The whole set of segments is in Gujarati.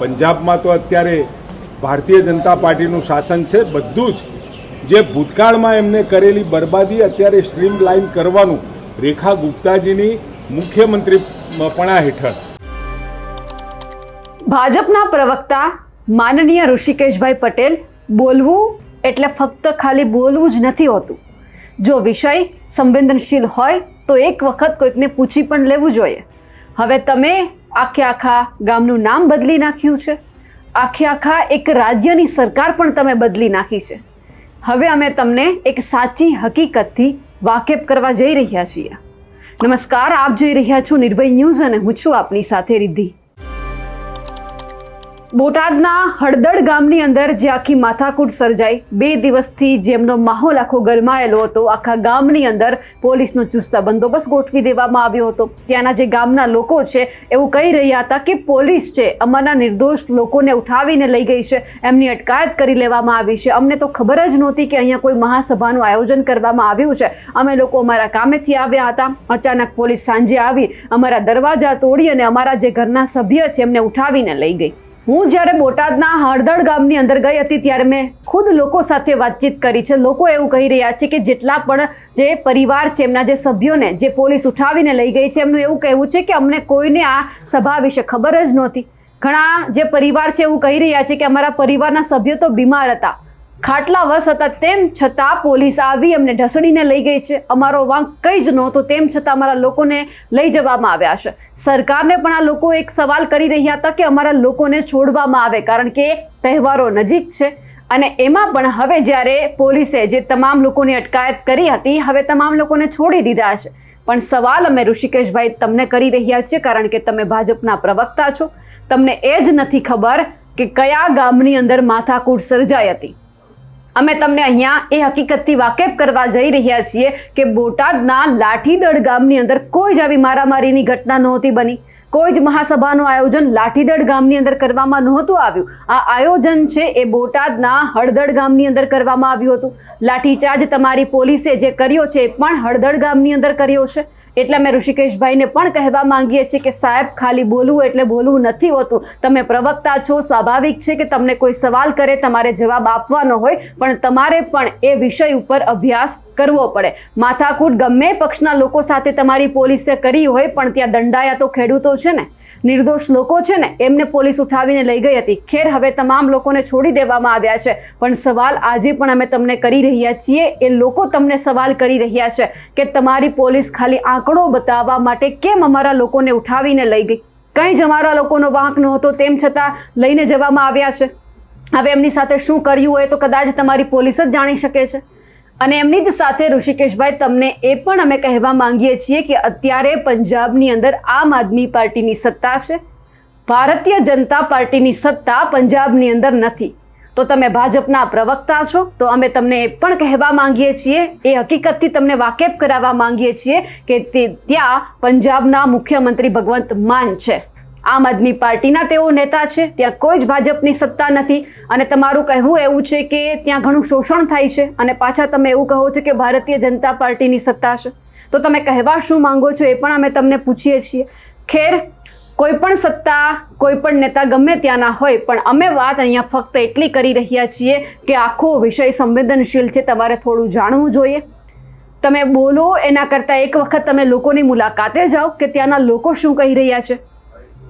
પંજાબમાં તો અત્યારે ભારતીય જનતા પાર્ટીનું શાસન છે, બધું જ. જે ભૂતકાળમાં એમને કરેલી બરબાદી અત્યારે સ્ટ્રીમ લાઇન કરવાનું રેખા ગુપ્તાજીની મુખ્યમંત્રી પણા હેઠળ. ભાજપના પ્રવક્તા માનનીય ઋષિકેશભાઈ પટેલ બોલવું એટલે ફક્ત ખાલી બોલવું જ નથી હોતું. જો વિષય સંવેદનશીલ હોય તો એક વખત કોઈકને પૂછી પણ લેવું જોઈએ. હવે તમે આખે આખા ગામનું નામ બદલી નાખ્યું છે. આખે આખા એક રાજ્યની સરકાર પણ તમે બદલી નાખી છે. હવે અમે તમને એક સાચી હકીકતથી વાકેફ કરવા જઈ રહ્યા છીએ. નમસ્કાર, આપ જોઈ રહ્યા છો નિર્ભય ન્યૂઝ અને હું છું આપની સાથે રિદ્ધિ. બોટાદના હળદડ ગામની અંદર જે આખી માથાકૂટ સર્જાઈ. બે દિવસથી જેમનો માહોલ આખો ગરમાયેલો હતો, આખા ગામની અંદર પોલીસનો ચુસ્તા બંદોબસ્ત ગોઠવી દેવામાં આવ્યો હતો. ત્યાંના જે ગામના લોકો છે, એવું કહી રહ્યા હતા કે પોલીસ છે, અમારા નિર્દોષ લોકોને ઉઠાવીને લઈ ગઈ છે, એમની અટકાયત કરી લેવામાં આવી છે. અમને તો ખબર જ નહોતી કે અહીંયા કોઈ મહાસભાનું આયોજન કરવામાં આવ્યું છે. અમે લોકો અમારા કામેથી આવ્યા હતા. અચાનક પોલીસ સાંજે આવી, અમારા દરવાજા તોડી અને અમારા જે ઘરના સભ્ય છે, એમને ઉઠાવીને લઈ ગઈ. હું જ્યારે બોટાદના હળદળ ગામની અંદર ગઈ હતી ત્યારે મેં ખુદ લોકો સાથે વાતચીત કરી છે. લોકો એવું કહી રહ્યા છે કે જેટલા પણ જે પરિવાર છે, એમના જે સભ્યોને જે પોલીસ ઉઠાવીને લઈ ગઈ છે, એમનું એવું કહેવું છે કે અમને કોઈને આ સભા વિશે ખબર જ નહોતી. ઘણા જે પરિવાર છે એવું કહી રહ્યા છે કે અમારા પરિવારના સભ્યો તો બીમાર હતા. ખાટલા વર્ષ હતા તેમ છતાં પોલીસ આવી અમને ઢસડીને લઈ ગઈ છે. અમારો વાંક કંઈ જ નહોતો તેમ છતાં અમારા લોકોને લઈ જવામાં આવ્યા છે. સરકારને પણ આ લોકો એક સવાલ કરી રહ્યા હતા કે અમારા લોકોને છોડવામાં આવે કારણ કે તહેવારો નજીક છે અને એમાં પણ હવે જ્યારે પોલીસે જે તમામ લોકોની અટકાયત કરી હતી, હવે તમામ લોકોને છોડી દીધા છે. પણ સવાલ અમે ઋષિકેશભાઈ તમને કરી રહ્યા છીએ કારણ કે તમે ભાજપના પ્રવક્તા છો. તમને એ જ નથી ખબર કે કયા ગામની અંદર માથાકૂટ સર્જાઈ હતી. અમે તમને અહીંયા એ હકીકતથી વાકેફ કરવા જઈ રહ્યા છીએ કે બોટાદના લાઠીદળ ગામની અંદર કોઈ જ આવી મારામારીની ઘટના નહોતી બની. કોઈ જ મહાસભાનું આયોજન લાઠીદળ ગામની અંદર કરવામાં નહોતું આવ્યું. આ આયોજન છે એ બોટાદના હળદળ ગામની અંદર કરવામાં આવ્યું હતું. લાઠીચાર્જ તમારી પોલીસે જે કર્યો છે એ પણ હળદળ ગામની અંદર કર્યો છે. એટલે અમે ઋષિકેશભાઈને પણ કહેવા માંગીએ છીએ કે સાહેબ, ખાલી બોલવું એટલે બોલવું નથી હોતું. તમે પ્રવક્તા છો, સ્વાભાવિક છે કે તમને કોઈ સવાલ કરે, તમારે જવાબ આપવાનો હોય, પણ તમારે પણ એ વિષય ઉપર અભ્યાસ કરવો પડે. માથાકૂટ ગમે પક્ષના લોકો સાથે તમારી પોલીસે કરી હોય, પણ ત્યાં દંડાયા તો ખેડૂતો છે ને? નિર્દોષ લોકો છે ને? એમને પોલીસ ઉઠાવીને લઈ ગઈ હતી. ખેર હવે તમામ લોકોને છોડી દેવામાં આવ્યા છે. પણ સવાલ આજે પણ અમે તમને કરી રહ્યા છીએ. એ લોકો તમને સવાલ કરી રહ્યા છે કે તમારી પોલીસ ખાલી આંકડો બતાવવા માટે કેમ અમારા લોકોને ઉઠાવીને લઈ ગઈ? કંઈ જ અમારા લોકોનો વાંક નહોતો, તેમ છતાં લઈને જવામાં આવ્યા છે. હવે એમની સાથે શું કર્યું હોય તો કદાચ તમારી પોલીસ જ જાણી શકે છે. અને એમની જ સાથે ઋષિકેશભાઈ, તમને એ પણ અમે કહેવા માંગીએ છીએ કે અત્યારે પંજાબની અંદર આમ આદમી પાર્ટીની સત્તા છે. ભારતીય જનતા પાર્ટીની સત્તા પંજાબની અંદર નથી. તો તમે ભાજપના પ્રવક્તા છો, તો અમે તમને એ પણ કહેવા માંગીએ છીએ, એ હકીકતથી તમને વાકેફ કરાવવા માંગીએ છીએ કે તે ત્યાં પંજાબના મુખ્યમંત્રી ભગવંત માન છે. આમ આદમી પાર્ટીના તેઓ નેતા છે, ત્યાં કોઈ જ ભાજપની સત્તા નથી. અને તમારું કહેવું એવું છે કે ત્યાં ઘણું શોષણ થાય છે અને પાછા તમે એવું કહો છો કે ભારતીય જનતા પાર્ટીની સત્તા છે. તો તમે કહેવા શું માંગો છો એ પણ અમે તમને પૂછીએ છીએ. ખેર, કોઈ પણ સત્તા, કોઈ પણ નેતા ગમે ત્યાંના હોય, પણ અમે વાત અહીંયા ફક્ત એટલી કરી રહ્યા છીએ કે આખો વિષય સંવેદનશીલ છે, તમારે થોડું જાણવું જોઈએ. તમે બોલો, એના કરતાં એક વખત તમે લોકોની મુલાકાતે જાઓ કે ત્યાંના લોકો શું કહી રહ્યા છે.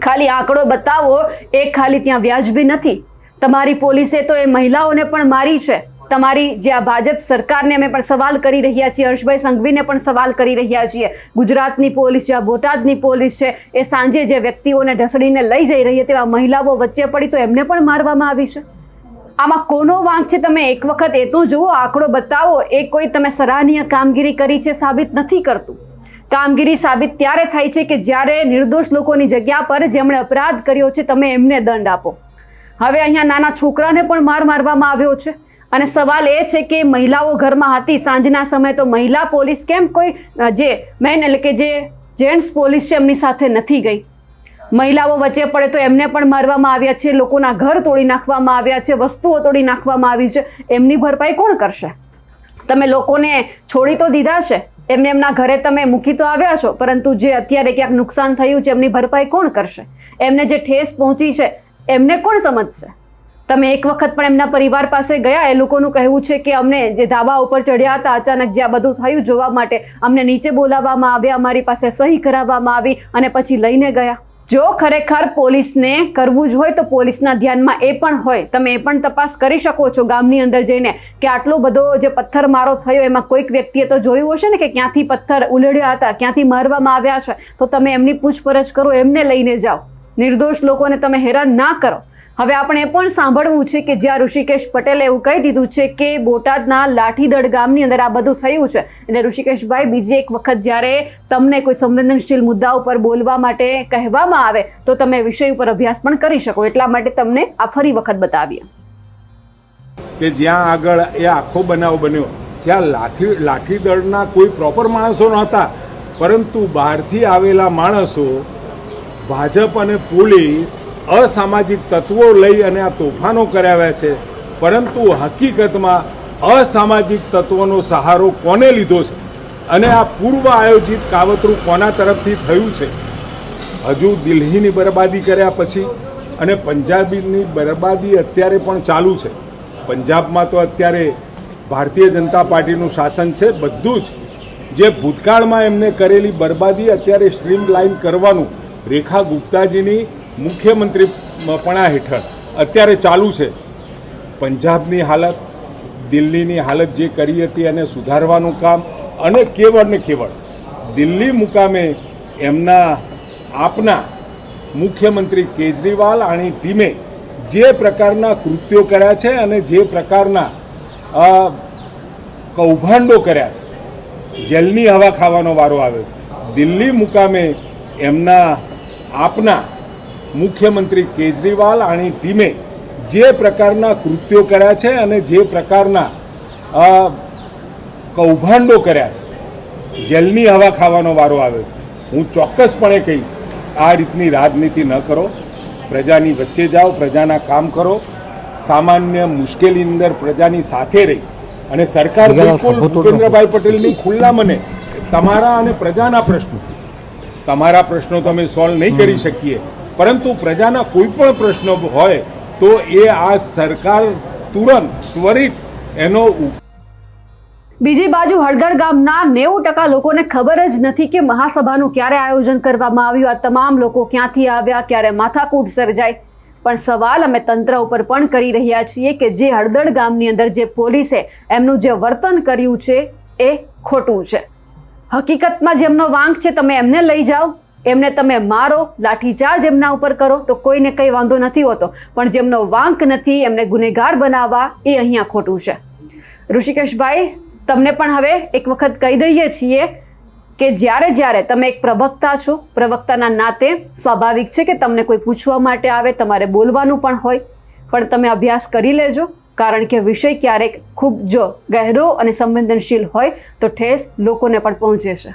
ખાલી આંકડો બતાવો એ ખાલી ત્યાં વ્યાજબી નથી. તમારી પોલીસે તો એ મહિલાઓને પણ મારી છે. તમારી જે આ ભાજપ સરકારને અમે પણ સવાલ કરી રહ્યા છીએ, હર્ષભાઈ સંઘવીને પણ સવાલ કરી રહ્યા છીએ. ગુજરાતની પોલીસ છે, આ બોટાદની પોલીસ છે, એ સાંજે જે વ્યક્તિઓને ઢસડીને લઈ જઈ રહી તેવા મહિલાઓ વચ્ચે પડી, તો એમને પણ મારવામાં આવી છે. આમાં કોનો વાંક છે તમે એક વખત એ તો જુઓ, આંકડો બતાવો. એ કોઈ તમે સરાહનીય કામગીરી કરી છે સાબિત નથી કરતું. કામગીરી સાબિત ત્યારે થાય છે કે જ્યારે નિર્દોષ લોકોની જગ્યા પર જેમણે અપરાધ કર્યો છે, તમે એમને દંડ આપો. હવે અહીંયા નાના છોકરાને પણ માર મારવામાં આવ્યો છે. અને સવાલ એ છે કે મહિલાઓ ઘરમાં હતી, સાંજના સમયે તો મહિલા પોલીસ કેમ કોઈ જે મેન એટલે કે જે જેન્ટ્સ પોલીસ છે, એમની સાથે નથી ગઈ? મહિલાઓ વચ્ચે પડે તો એમને પણ મારવામાં આવ્યા છે, લોકોના ઘર તોડી નાખવામાં આવ્યા છે, વસ્તુઓ તોડી નાખવામાં આવી છે. એમની ભરપાઈ કોણ કરશે? તમે લોકોને છોડી તો દીધા છે? એમને એમના ઘરે તમે મૂકી તો આવ્યા છો, પરંતુ જે અત્યારે ક્યાંક નુકસાન થયું છે, એમની ભરપાઈ કોણ કરશે? એમને જે ઠેસ પહોંચી છે, એમને કોણ સમજશે? તમે એક વખત પણ એમના પરિવાર પાસે ગયા, એ લોકોનું કહેવું છે કે અમને જે ધાબા ઉપર ચડ્યા હતા, અચાનક જે આ બધું થયું જોવા માટે અમને નીચે બોલાવવામાં આવ્યા, અમારી પાસે સહી કરાવવામાં આવી અને પછી લઈને ગયા. જો ખરેખર પોલીસને કરવું જ હોય તો પોલીસના ધ્યાનમાં એ પણ હોય. તમે એ પણ તપાસ કરી શકો છો ગામની અંદર જઈને કે આટલો બધો જે પથ્થર મારો થયો, એમાં કોઈક વ્યક્તિએ તો જોયું હશે ને કે ક્યાંથી પથ્થર ઉલડ્યા હતા, ક્યાંથી મારવામાં આવ્યા છે? તો તમે એમની પૂછપરછ કરો, એમને લઈને જાઓ. નિર્દોષ લોકોને તમે હેરાન ના કરો. હવે આપણે એ પણ સાંભળવું છે કે જ્યાં ઋષિકેશ પટેલે એવું કહી દીધું છે કે બોટાદના લાઠીદળ ગામની અંદર આ બધું થયું છે. એટલે ઋષિકેશભાઈ, બીજી એક વખત જ્યારે તમને કોઈ સંવેદનશીલ મુદ્દા ઉપર બોલવા માટે કહેવામાં આવે, તો તમે વિષય ઉપર અભ્યાસ પણ કરી શકો. એટલા માટે તમને આ ફરી વખત બતાવીએ. કે જ્યાં આગળ એ આખો બનાવ બન્યો, ત્યાં લાઠી લાઠીદળના કોઈ પ્રોપર માણસો નહોતા. પરંતુ બહારથી આવેલા માણસો, ભાજપ અને પોલીસ અસામાજિક તત્વો લઈ અને આ તોફાનો કરાવ્યા છે. પરંતુ હકીકતમાં અસામાજિક તત્વોનો સહારો કોને લીધો છે? અને આ પૂર્વ આયોજિત કાવતરું કોના તરફથી થયું છે? હજુ દિલ્હીની બરબાદી કર્યા પછી અને પંજાબીની બરબાદી અત્યારે પણ ચાલુ છે. પંજાબમાં તો અત્યારે ભારતીય જનતા પાર્ટીનું શાસન છે બધું જ. જે ભૂતકાળમાં એમને કરેલી બરબાદી અત્યારે સ્ટ્રીમ લાઈન કરવાનું રેખા ગુપ્તાજીની મુખ્યમંત્રીપણા હેઠળ અત્યારે ચાલુ છે. પંજાબની હાલત, દિલ્હીની હાલત જે કરી હતી એને સુધારવાનું કામ અને કેવળ ને કેવળ દિલ્હી મુકામે એમના આપના મુખ્યમંત્રી કેજરીવાલ અને ટીમે જે પ્રકારના કૃત્યો કર્યા છે અને જે પ્રકારના કૌભાંડો કર્યા છે. જેલની હવા ખાવાનો વારો આવ્યો. દિલ્હી મુકામે એમના આપના મુખ્યમંત્રી કેજરીવાલ અને ટીમે જે પ્રકારના કૃત્યો કર્યા છે અને જે પ્રકારના કૌભાંડો કર્યા છે જેલની હવા ખાવાનો વારો આવ્યો હું ચોક્કસપણે કહીશ આ રીતની રાજનીતિ ન કરો. પ્રજાની વચ્ચે જાઓ પ્રજાના કામ કરો. સામાન્ય મુશ્કેલી અંદર પ્રજાની સાથે રહી. અને સરકાર બિલકુલ ભૂપેન્દ્રભાઈ પટેલની ખુલ્લા મને તમારા અને પ્રજાના પ્રશ્નો તમારા પ્રશ્નો તમે સોલ્વ નહીં કરી શકીએ. પરંતુ પ્રજાના કોઈ પણ પ્રશ્નો હોય તો એ આ સરકાર તુરંત ત્વરિત એનો બીજી બાજુ હળદળ ગામના નેવું ટકા લોકોને ખબર જ નથી કે મહાસભાનું ક્યારે આયોજન કરવામાં આવ્યું. આ તમામ લોકો ક્યાંથી આવ્યા, ક્યારે માથાકૂટ સર્જાય પણ સવાલ અમે તંત્ર ઉપર પણ કરી રહ્યા છીએ કે જે હળદળ ગામની અંદર જે પોલીસે એમનું જે વર્તન કર્યું છે એ ખોટું છે. હકીકતમાં જેમનો વાંક છે, તમે એમને લઈ જાઓ. એમને તમે મારો લાઠીચાર્જ એમના ઉપર કરો તો કોઈને કંઈ વાંધો નથી હોતો. પણ જેમનો વાંક નથી એમને ગુનેગાર બનાવવા એ અહીંયા ખોટું છે. ઋષિકેશભાઈ, તમને પણ હવે એક વખત કહી દઈએ છીએ કે જ્યારે જ્યારે તમે એક પ્રવક્તા છો, પ્રવક્તાના નાતે સ્વાભાવિક છે કે તમને કોઈ પૂછવા માટે આવે, તમારે બોલવાનું પણ હોય, પણ તમે અભ્યાસ કરી લેજો, કારણ કે વિષય ક્યારેક ખૂબ જો ગહેરો અને સંવેદનશીલ હોય તો ઠેસ લોકોને પણ પહોંચે છે.